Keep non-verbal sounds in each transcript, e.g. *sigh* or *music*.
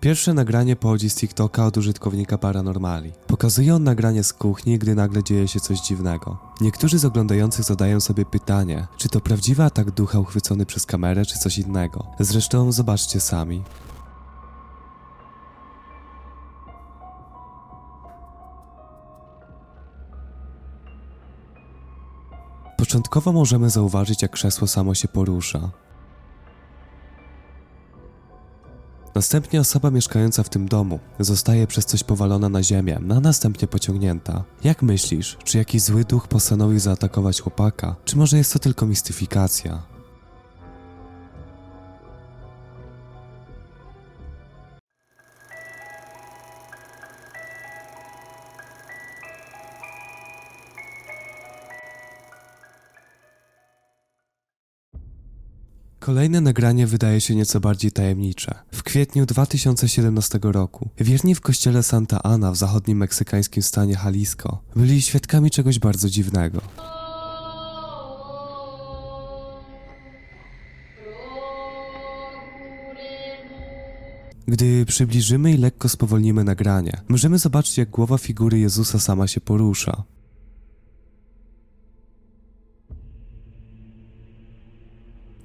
Pierwsze nagranie pochodzi z TikToka od użytkownika Paranormali. Pokazuje on nagranie z kuchni, gdy nagle dzieje się coś dziwnego. Niektórzy z oglądających zadają sobie pytanie, czy to prawdziwy atak ducha uchwycony przez kamerę, czy coś innego. Zresztą zobaczcie sami. Początkowo możemy zauważyć, jak krzesło samo się porusza. Następnie osoba mieszkająca w tym domu zostaje przez coś powalona na ziemię, a następnie pociągnięta. Jak myślisz, czy jakiś zły duch postanowił zaatakować chłopaka, czy może jest to tylko mistyfikacja? Kolejne nagranie wydaje się nieco bardziej tajemnicze. W kwietniu 2017 roku wierni w kościele Santa Ana w zachodnim meksykańskim stanie Jalisco byli świadkami czegoś bardzo dziwnego. Gdy przybliżymy i lekko spowolnimy nagranie, możemy zobaczyć jak głowa figury Jezusa sama się porusza.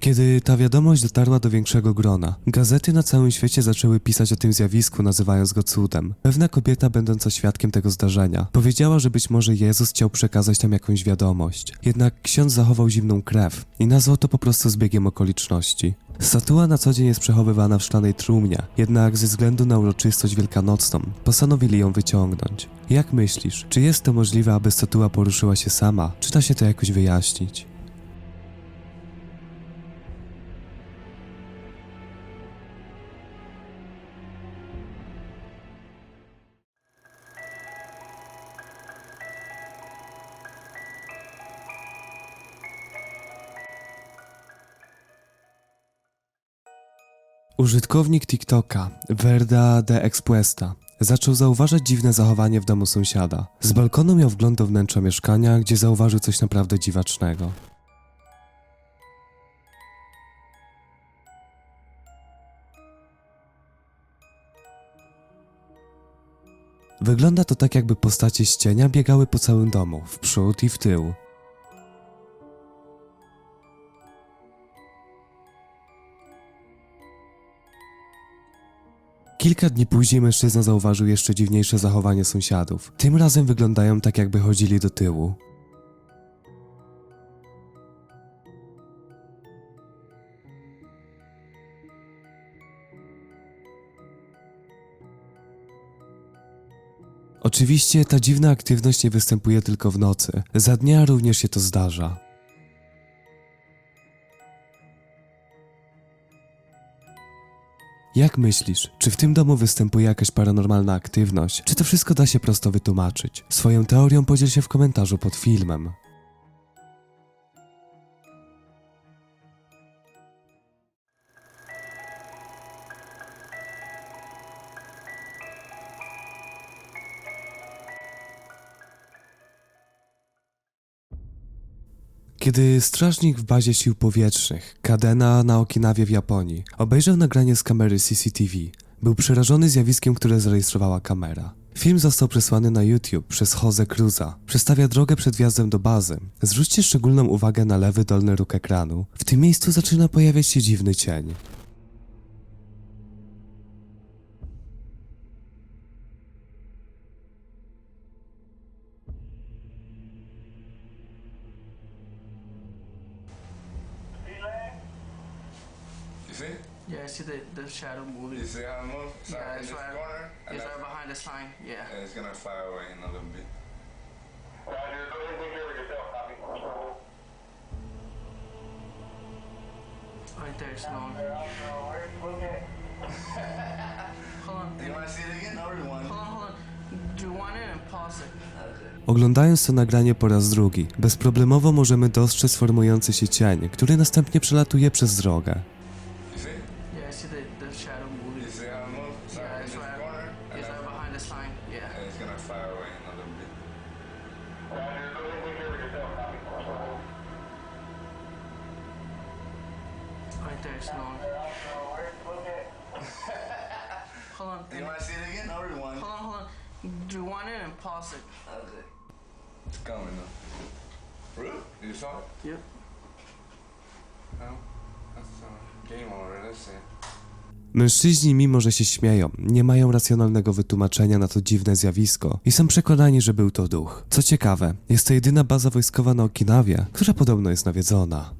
Kiedy ta wiadomość dotarła do większego grona, gazety na całym świecie zaczęły pisać o tym zjawisku, nazywając go cudem. Pewna kobieta, będąca świadkiem tego zdarzenia, powiedziała, że być może Jezus chciał przekazać tam jakąś wiadomość. Jednak ksiądz zachował zimną krew i nazwał to po prostu zbiegiem okoliczności. Statua na co dzień jest przechowywana w szklanej trumnie, jednak ze względu na uroczystość wielkanocną postanowili ją wyciągnąć. Jak myślisz, czy jest to możliwe, aby statua poruszyła się sama? Czy da się to jakoś wyjaśnić? Użytkownik TikToka, Verda de Expuesta, zaczął zauważać dziwne zachowanie w domu sąsiada. Z balkonu miał wgląd do wnętrza mieszkania, gdzie zauważył coś naprawdę dziwacznego. Wygląda to tak, jakby postacie z cienia biegały po całym domu, w przód i w tył. Kilka dni później mężczyzna zauważył jeszcze dziwniejsze zachowanie sąsiadów. Tym razem wyglądają tak, jakby chodzili do tyłu. Oczywiście ta dziwna aktywność nie występuje tylko w nocy. Za dnia również się to zdarza. Jak myślisz, czy w tym domu występuje jakaś paranormalna aktywność? Czy to wszystko da się prosto wytłumaczyć? Swoją teorią podziel się w komentarzu pod filmem. Kiedy strażnik w bazie sił powietrznych Kadena na Okinawie w Japonii obejrzał nagranie z kamery CCTV, był przerażony zjawiskiem, które zarejestrowała kamera. Film został przesłany na YouTube przez Jose Cruza. Przedstawia drogę przed wjazdem do bazy. Zwróćcie szczególną uwagę na lewy dolny róg ekranu. W tym miejscu zaczyna pojawiać się dziwny cień. See? Yeah, I see the, the shadow moving. You see how it moves? It's Yeah, it's right, corner, and, it's right behind the sign. Yeah. and it's gonna fly away in a little bit. Roger, go ahead and take care of yourself, copy. Right there, Sloan. *laughs* Hold on. You wanna see it again? No, rewind. Hold on, hold on. Do you want it and pause it? Oglądając to nagranie po raz drugi, bezproblemowo możemy dostrzec formujący się cień, który następnie przelatuje przez drogę. That's- behind the sign. Yeah. and it's gonna fly away in a little bit. Roger, go ahead and take care of yourself, copy. Right there, Sloan. Hold Hold on. You want to see it again? No, rewind. Hold on, hold on. Rewind it and pause it. Okay. It's coming now. Really? You saw it? Yep. No. That's uh, game over. Let's see. Mężczyźni, mimo że się śmieją, nie mają racjonalnego wytłumaczenia na to dziwne zjawisko i są przekonani, że był to duch. Co ciekawe, jest to jedyna baza wojskowa na Okinawie, która podobno jest nawiedzona.